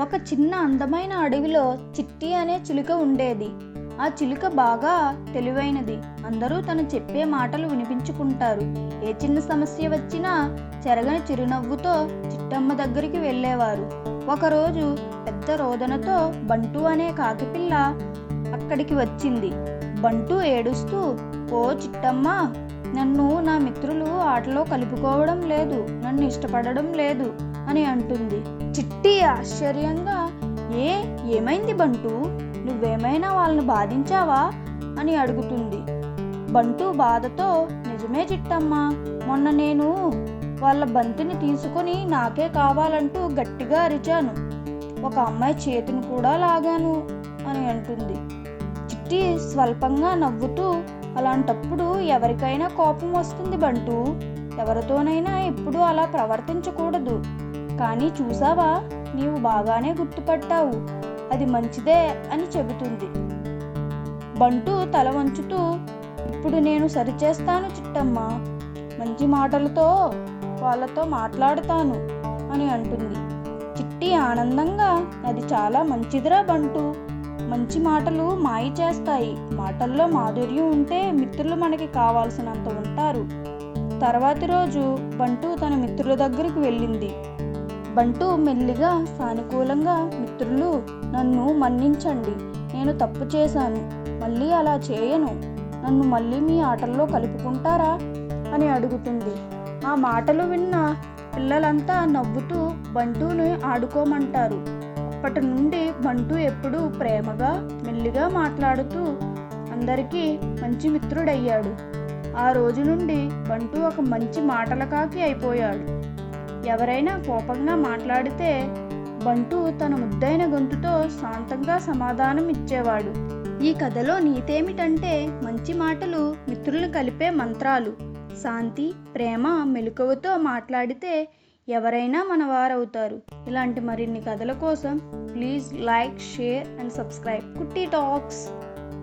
ఒక చిన్న అందమైన అడవిలో చిట్టి అనే చిలుక ఉండేది. ఆ చిలుక బాగా తెలివైనది. అందరూ తను చెప్పే మాటలు వినిపించుకుంటారు. ఏ చిన్న సమస్య వచ్చినా చెరగని చిరునవ్వుతో చిట్టమ్మ దగ్గరికి వెళ్ళేవారు. ఒకరోజు పెద్ద రోదనతో బంటు అనే కాకిపిల్ల అక్కడికి వచ్చింది. బంటు ఏడుస్తూ ఓ చిట్టమ్మ నన్ను నా మిత్రులు ఆటలో కలుపుకోవడం లేదు. నన్ను ఇష్టపడడం లేదు అని అంటుంది. చిట్టి ఆశ్చర్యంగా ఏ ఏమైంది బంటు? నువ్వేమైనా వాళ్ళని బాధించావా? అని అడుగుతుంది. బంటు బాధతో నిజమే చిట్టమ్మా మొన్న నేను వాళ్ళ బంతిని తీసుకొని నాకే కావాలంటూ గట్టిగా అరిచాను. ఒక అమ్మాయి చేతిని కూడా లాగాను అని అంటుంది. చిట్టి స్వల్పంగా నవ్వుతూ అలాంటప్పుడు ఎవరికైనా కోపం వస్తుంది బంటూ. ఎవరితోనైనా ఎప్పుడూ అలా ప్రవర్తించకూడదు. కానీ చూసావా? నీవు బాగానే గుర్తుపట్టావు. అది మంచిదే అని చెబుతుంది. బంటు తల వంచుతూ ఇప్పుడు నేను సరిచేస్తాను చిట్టమ్మ. మంచి మాటలతో వాళ్ళతో మాట్లాడతాను అని అంటుంది. చిట్టి ఆనందంగా అది చాలా మంచిదిరా బంటు. మంచి మాటలు మాయ చేస్తాయి. మాటల్లో మాధుర్యం ఉంటే మిత్రులు మనకి కావాల్సినంత ఉంటారు. తర్వాతి రోజు బంటు తన మిత్రుల దగ్గరికి వెళ్ళింది. అంటూ మెల్లిగా సానుకూలంగా మిత్రులు నన్ను మన్నించండి. నేను తప్పు చేశాను. మళ్ళీ అలా చేయను. నన్ను మళ్ళీ మీ ఆటల్లో కలుపుకుంటారా? అని అడుగుతుంది. ఆ మాటలు విన్న పిల్లలంతా నవ్వుతూ బంటుని ఆడుకోమంటారు. అప్పటి నుండి బంటు ఎప్పుడూ ప్రేమగా మెల్లిగా మాట్లాడుతూ అందరికీ మంచి మిత్రుడయ్యాడు. ఆ రోజు నుండి బంటు ఒక మంచి మాటల కాకి అయిపోయాడు. ఎవరైనా కోపంగా మాట్లాడితే బంటు తన ముద్దైన గొంతుతో శాంతంగా సమాధానం ఇచ్చేవాడు. ఈ కథలో నీతేమిటంటే మంచి మాటలు మిత్రులు కలిపే మంత్రాలు. శాంతి ప్రేమ మెలకువతో మాట్లాడితే ఎవరైనా మన వారవుతారు ఇలాంటి మరిన్ని కథల కోసం please like share and subscribe. Kutti talks.